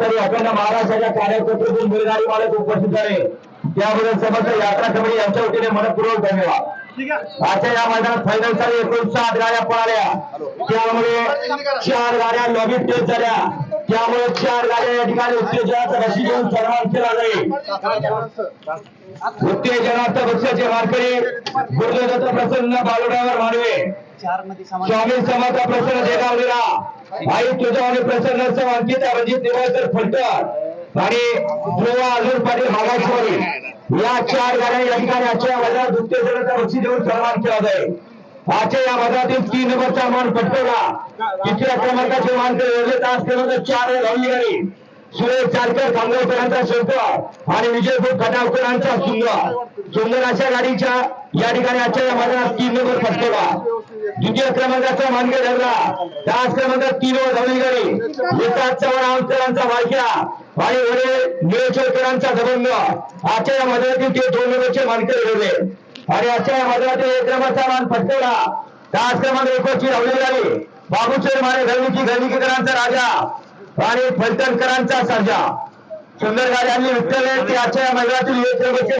गावासाठी अखंड महाराष्ट्राच्या कार्यकर्त्यातून बैलगाडी मालक उपस्थित झाले त्याबद्दल समस्त यात्रा कमिटी यांच्या वतीने मनपूर्वक धन्यवाद. आजच्या या मैदानात फायनलसाठी एकूण सात गाड्या पळाल्या. त्यामुळे चार गाड्या लॉबी टेस्ट झाल्या. त्यामुळे चार गाड्या या ठिकाणी उत्तेजनाचा रशी घेऊन सन्मान केला जाईल उत्तेजनार्थ पक्षाचे वारकरी गुरुदत्त प्रसन्न बालुडावर मानवे. स्वामी समर्थ प्रसन्न देगावलेला आई तुझा आणि प्रसन्न अंकित रणजित निवासर फलटण. आणि ध्रुवा अजून पाटील मागाश्वरी या चार गाड्या या ठिकाणी आजच्या मैदानात उत्तेजनाचा बक्षीस देऊन सन्मान केला जाईल आजच्या या भागातील तीन नंबरचा मान पटकवला. तिसऱ्या क्रमांकाचे मानकरी एवढे तास क्रमांक चार धावली गाडी सुरेश चारकर खामगावकरांचा शंकर आणि विजयपूर खटावकरांचा सुंदर. सुंदर अशा गाडीच्या या ठिकाणी आजच्या या मैदानात तीन नंबर पटकवला. द्वितीय क्रमांकाचा मानकरी धरला. त्याच क्रमांक तीन वर धावली गाडी येतात चव्हाण आमकरांचा वायक्या आणि वडील निळेश्वरकरांचा दबंग. आजच्या या मैदानातील ते दोन नंबरचे मानकरी ठरले आणि अशा या मैदानातील मान पटकवला. तास क्रमांक एकोची धावली गाडी बाबूचेर माने घरविकी घरविकीकरांचा राजा आणि फलटणकरांचा सर्जा सुंदर गाडी आणली विठ्ठल यांची आजच्या या मैदानातील एक